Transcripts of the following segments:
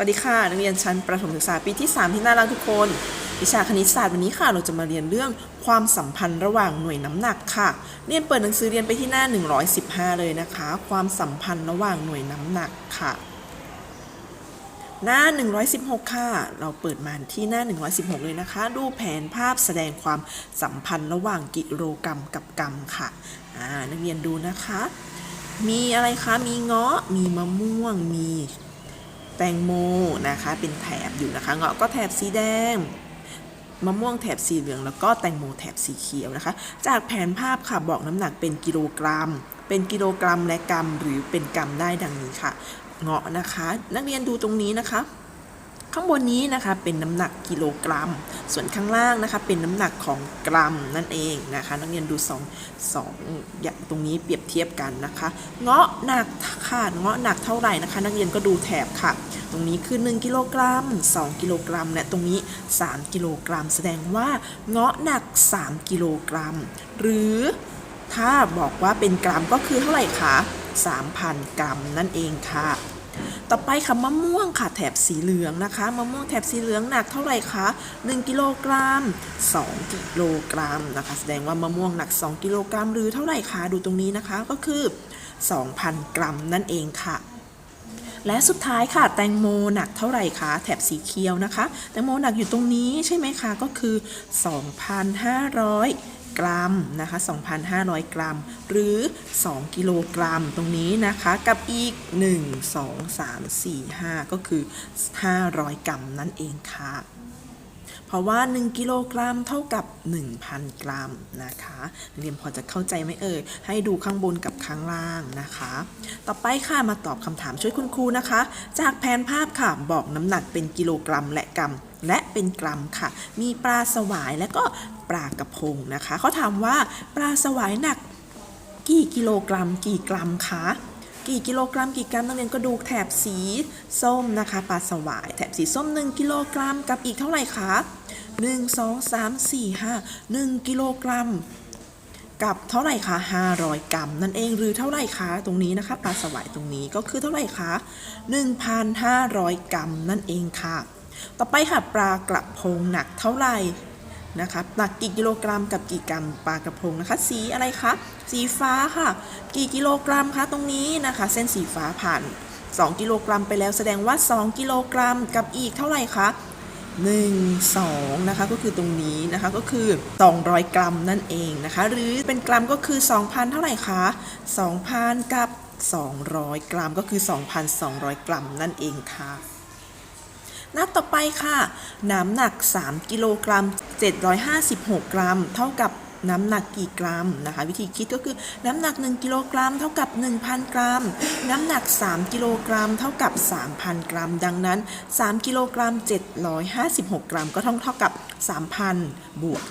วัสดีค่ะ นักเรียนชั้นประถมศึกษาปีที่ 3 ที่น่ารักทุกคน วิชาคณิตศาสตร์วันนี้ค่ะ เราจะมาเรียนเรื่องความสัมพันธ์ระหว่างหน่วยน้ำหนักค่ะ เรียนเปิดหนังสือเรียนไปที่หน้า 115 เลยนะคะ ความสัมพันธ์ระหว่างหน่วยน้ำหนักค่ะ หน้า 116 ค่ะ เราเปิดมาที่หน้า 116 เลยนะคะ ดูแผนภาพแสดงความสัมพันธ์ระหว่างกิโลกรัมกับกรัมค่ะนักเรียนดูนะคะ มีอะไรคะ มีเงาะ มีมะม่วง มี แตงโมนะคะเป็นแถบอยู่นะคะเงาะก็แถบสีแดงมะม่วงแถบสีเหลืองแล้วก็แตงโมแถบสีเขียวนะคะ จากแผนภาพค่ะบอกน้ำหนักเป็นกิโลกรัม เป็นกิโลกรัมและกรัมหรือเป็นกรัมได้ดังนี้ค่ะ เงาะนะคะ นักเรียนดูตรงนี้นะคะ ข้างบนนี้นะคะเป็นน้ำหนักกิโลกรัม ส่วนข้างล่างนะคะเป็นน้ำหนักของกรัมนั่นเองนะคะ นักเรียนดูสองสองอย่างตรงนี้เปรียบเทียบกันนะคะ เงาะหนักค่ะเงาะหนักเท่าไหร่นะคะ นักเรียนก็ดูแถบค่ะ ตรงนี้คือ 1 กิโลกรัม 2 กิโลกรัม และตรงนี้ 3 กิโลกรัม แสดงว่าเงาะหนัก 3 กิโลกรัม หรือถ้าบอกว่าเป็นกรัมก็คือเท่าไหร่คะ3,000 กรัมนั่นเองค่ะ ต่อไปค่ะมะม่วงค่ะแถบสีเหลืองนะคะ มะม่วงแถบสีเหลืองหนักเท่าไหร่คะ1กิโลกรัม2กิโลกรัมนะคะ แสดงว่ามะม่วงหนัก 2 กิโลกรัมหรือเท่าไหร่คะดูตรงนี้นะคะก็คือ 2,000 กรัมนั่นเองค่ะและสุดท้ายค่ะ แตงโมหนักเท่าไหร่คะแถบสีเขียวนะคะ แตงโมหนักอยู่ตรงนี้ใช่ไหมคะ ก็คือ 2,500 กรัมนะคะ 2,500 กรัม หรือ 2 กิโลกรัมตรงนี้นะคะกับอีก 1 2 3 4 5 ก็คือ 500 กรัมนั่นเองค่ะ เพราะว่า 1 กิโลกรัมเท่ากับ 1,000 กรัมนะคะเรียนพอจะเข้าใจไหมเอ่ย ให้ดูข้างบนกับข้างล่างนะคะ ต่อไปค่ะมาตอบคำถามช่วยคุณครูนะคะ จากแผนภาพค่ะบอกน้ำหนักเป็นกิโลกรัมและกรัมและเป็นกรัมค่ะ มีปลาสวายและก็ ปลากระพงนะคะเขาถามว่าปลาสวายหนักกี่กิโลกรัม กี่กรัมคะกี่กิโลกรัมกี่กรัมนักเรียนก็ดูแถบสีส้มนะคะปลาสวายแถบสีส้ม 1 กิโลกรัมกับอีกเท่าไหร่คะ1 2 3 4 5 1 กิโลกรัม กับเท่าไหร่คะ500 กรัม นั่นเองหรือเท่าไหร่คะตรงนี้นะคะปลาสวายตรงนี้ก็คือเท่าไหร่คะ1,500 กรัมนั่นเองค่ะ ต่อไปค่ะปลากระพงหนักเท่าไหร่ นะคะหนักกี่กิโลกรัมกับกี่กรัมปลากระพงนะคะ สีอะไรคะ สีฟ้าค่ะ กี่กิโลกรัมคะตรงนี้นะคะ เส้นสีฟ้าผ่าน 2 กิโลกรัมไปแล้วแสดงว่า 2 กิโลกรัมกับอีกเท่าไหร่คะ1 2นะคะก็คือตรงนี้นะคะก็คือ 200 กรัมนั่นเองนะคะ หรือเป็นกรัมก็คือ 2,000 เท่าไหร่คะ2,000 กับ 200 กรัมก็คือ 2,200 กรัมนั่นเองค่ะ นับต่อไปค่ะ น้ำหนัก 3 กิโลกรัม 756 กรัม เท่ากับน้ำหนักกี่กรัมนะคะ วิธีคิดก็คือน้ำหนัก 1 กิโลกรัม เท่ากับ 1,000 กรัม น้ำหนัก 3 กิโลกรัม เท่ากับ 3,000 กรัม ดังนั้น 3 กิโลกรัม 756 กรัม ก็ต้องเท่ากับ 3,000 บวก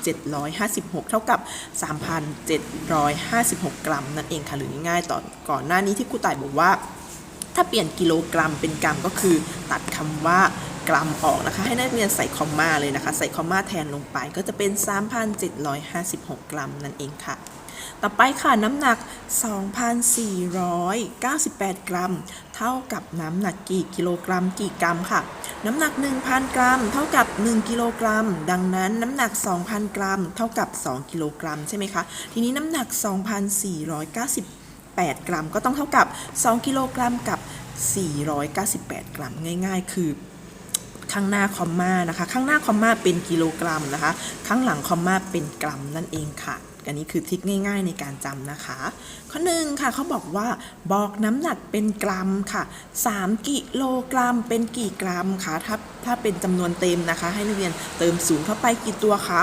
756 เท่ากับ 3,756 กรัม นั่นเองค่ะหรือง่ายๆต่อก่อนหน้านี้ที่ครูต่ายบอกว่า ถ้าเปลี่ยนกิโลกรัมเป็นกรัมก็คือ ตัดคำว่า กรัมออกนะคะ ให้นักเรียนใส่คอมมาเลยนะคะ ใส่คอมมาแทนลงไปก็จะเป็น 3,756 กรัมนั่นเองค่ะ ต่อไปค่ะน้ำหนัก 2,498 กรัม เท่ากับน้ำหนักกี่กิโลกรัมกี่กรัมค่ะ น้ำหนัก 1,000 กรัม เท่ากับ 1 กิโลกรัม ดังนั้นน้ำหนัก 2,000 กรัม เท่ากับ 2 กิโลกรัมใช่ไหมคะ ทีนี้น้ำหนัก 2,490 8 กรัมก็ต้องเท่ากับ 2 กิโลกรัมกับ 498 กรัมง่าย ๆ คือ ข้างหน้าคอมมานะคะ ข้างหน้าคอมมาเป็นกิโลกรัมนะคะ ข้างหลังคอมมาเป็นกรัมนั่นเองค่ะ อันนี้คือทริคง่าย ๆ ในการจำนะคะ ข้อหนึ่งค่ะเขาบอกว่าบอกน้ำหนักเป็นกรัมค่ะ 3 กิโลกรัมเป็นกี่กรัมคะถ้าถ้าเป็นจำนวนเต็มนะคะ ให้นักเรียนเติมศูนย์เข้าไปกี่ตัวคะ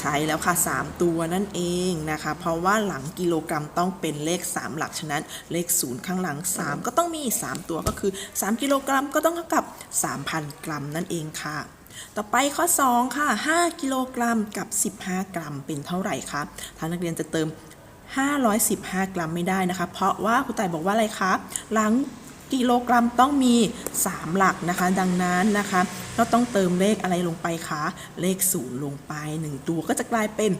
ใช่แล้วค่ะ 3 ตัวนั่นเองนะคะ เพราะว่าหลังกิโลกรัมต้องเป็นเลข 3 หลักฉะนั้นเลข 0 ข้างหลัง 3 ก็ต้องมี 3 ตัวก็คือ 3 กิโลกรัมก็ต้องเท่ากับ 3,000 กรัมนั่นเองค่ะ ต่อไปข้อ 2 ค่ะ 5 กิโลกรัมกับ 15 กรัมเป็นเท่าไหร่คะถ้านักเรียนจะเติม 515 กรัมไม่ได้นะคะ เพราะว่าครูต่ายบอกว่าอะไรคะหลังกิโลกรัมต้องมี 3 หลักนะคะ ดังนั้นนะคะ เราต้องเติมเลขอะไรลงไปคะ เลข 0 ลงไป 1 ตัวก็จะกลายเป็น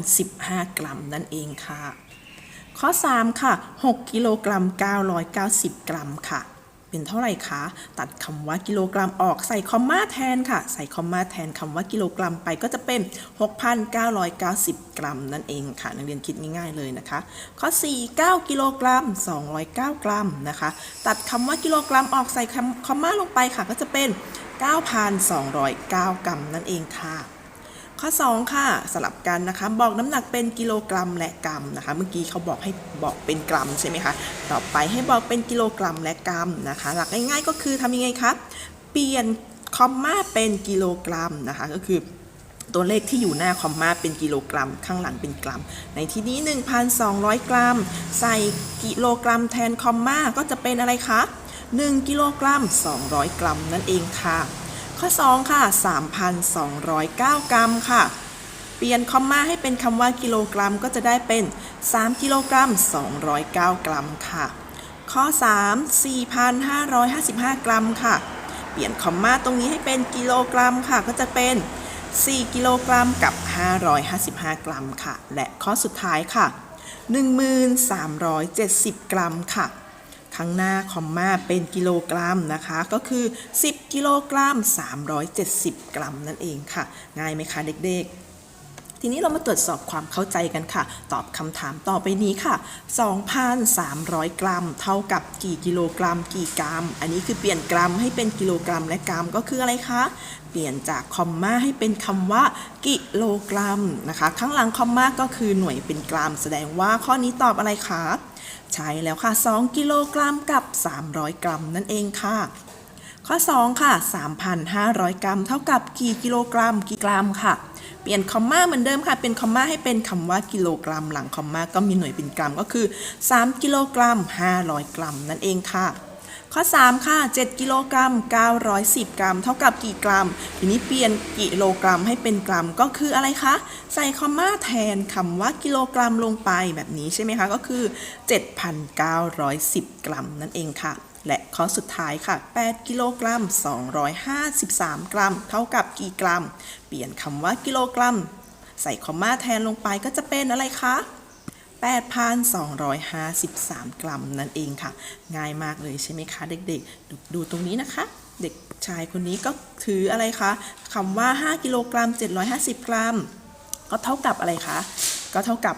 5,015 กรัมนั่นเองค่ะ ข้อ 3 ค่ะ 6 กิโลกรัม 990 กรัมค่ะ เป็นเท่าไหร่คะ ตัดคำว่ากิโลกรัมออกใส่คอมมาแทนค่ะ ใส่คอมมาแทนคำว่ากิโลกรัมไปก็จะเป็น 6,990 กรัมนั่นเองค่ะ นักเรียนคิดง่ายๆเลยนะคะ ข้อ 4 9 กิโลกรัม 209 กรัมนะคะ ตัดคำว่ากิโลกรัมออกใส่คำคอมมาลงไปค่ะ ก็จะเป็น 9,209 กรัมนั่นเองค่ะ ข้อ 2 ค่ะสลับกันนะคะบอกน้ำหนักเป็นกิโลกรัมและกรัมนะคะ เมื่อกี้เขาบอกให้บอกเป็นกรัมใช่ไหมคะต่อไปให้บอกเป็นกิโลกรัมและกรัมนะคะ หลักง่ายๆก็คือทำยังไงคะเปลี่ยนคอมมาเป็นกิโลกรัมนะคะก็คือตัวเลขที่อยู่หน้าคอมมาเป็นกิโลกรัม ข้างหลังเป็นกรัม ในที่นี้ 1,200 กรัม ใส่กิโลกรัมแทนคอมมาก็จะเป็นอะไรคะ1กิโลกรัม 200 กรัมนั่นเองค่ะ ข้อ 2 ค่ะ 3,209 กรัมค่ะ เปลี่ยนคอมมาให้เป็นคำว่ากิโลกรัมก็จะได้เป็น 3 กิโลกรัม 209 กรัมค่ะ ข้อ 3 4,555 กรัมค่ะ เปลี่ยนคอมมาตรงนี้ให้เป็นกิโลกรัมค่ะ ก็จะเป็น 4 กิโลกรัมกับ 555 กรัมค่ะ และข้อสุดท้ายค่ะ 1,370 กรัมค่ะ ข้างหน้าคอมมาเป็นกิโลกรัมนะคะ ก็คือ 10 กิโลกรัม 370 กรัมนั่นเองค่ะ ง่ายไหมคะเด็กๆทีนี้เรามาตรวจสอบความเข้าใจกันค่ะ ตอบคำถามต่อไปนี้ค่ะ 2,300 กรัม เท่ากับกี่กิโลกรัม กี่กรัม อันนี้คือเปลี่ยนกรัมให้เป็นกิโลกรัมและกรัมก็คืออะไรคะ ปลี่ยนจากคอมมาให้เป็นคำว่ากิโลกรัมนะคะข้างหลังคอมมาก็คือหน่วยเป็นกรัม แสดงว่าข้อนี้ตอบอะไรคะใช่แล้วค่ะ 2 กิโลกรัมกับ 300 กรัมนั่นเองค่ะ ข้อ 2 ค่ะ 3,500 กรัม เท่ากับกี่กิโลกรัมกี่กรัมค่ะ เปลี่ยนคอมมาเหมือนเดิมค่ะ เป็นคอมมาให้เป็นคำว่ากิโลกรัม หลังคอมมาก็มีหน่วยเป็นกรัมก็คือ 3 กิโลกรัม 500 กรัมนั่นเองค่ะ ข้อ 3 ค่ะ 7 กิโลกรัม 910 กรัม เท่ากับกี่กรัม ทีนี้เปลี่ยนกิโลกรัมให้เป็นกรัมก็คืออะไรคะ ใส่คอมมาแทนคำว่ากิโลกรัมลงไปแบบนี้ใช่ไหมคะ ก็คือ 7,910 กรัมนั่นเองค่ะ และข้อสุดท้ายค่ะ 8 กิโลกรัม 253 กรัม เท่ากับกี่กรัม เปลี่ยนคำว่ากิโลกรัม ใส่คอมมาแทนลงไปก็จะเป็นอะไรคะ 8,253 กรัมนั่นเองค่ะ ง่ายมากเลยใช่ไหมคะเด็กๆดูดูตรงนี้นะคะ เด็กชายคนนี้ก็ถืออะไรคะคำว่า 5 กิโลกรัม 750 กรัม ก็เท่ากับอะไรคะ ก็เท่ากับ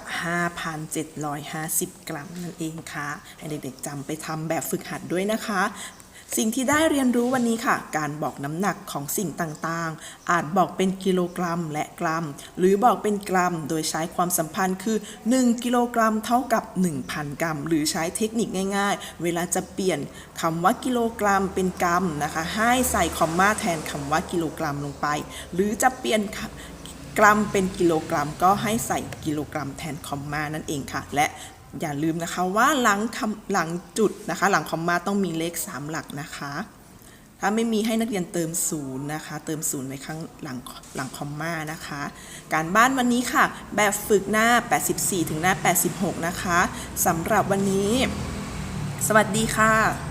5,750 กรัมนั่นเองค่ะ ให้เด็กๆจำไปทำแบบฝึกหัดด้วยนะคะ สิ่งที่ได้เรียนรู้วันนี้ค่ะ การบอกน้ำหนักของสิ่งต่างๆ อาจบอกเป็นกิโลกรัมและกรัม หรือบอกเป็นกรัม โดยใช้ความสัมพันธ์คือ 1 กิโลกรัมเท่ากับ 1,000 กรัม หรือใช้เทคนิคง่าย ๆ เวลาจะเปลี่ยนคำว่ากิโลกรัมเป็นกรัมนะคะ ให้ใส่คอมมาแทนคำว่ากิโลกรัมลงไป หรือจะเปลี่ยนกรัมเป็นกิโลกรัมก็ให้ใส่กิโลกรัมแทนคอมมานั่นเองค่ะ และ อย่าลืมนะคะว่าหลังคำหลังจุดนะคะ หลังคอมมาต้องมีเลข 3 หลักนะคะ ถ้าไม่มีให้นักเรียนเติมศูนย์นะคะ เติมศูนย์ไว้ข้างหลังหลังคอมมานะคะ การบ้านวันนี้ค่ะ แบบฝึกหน้า 84 ถึงหน้า 86 นะคะสำหรับวันนี้ สวัสดีค่ะ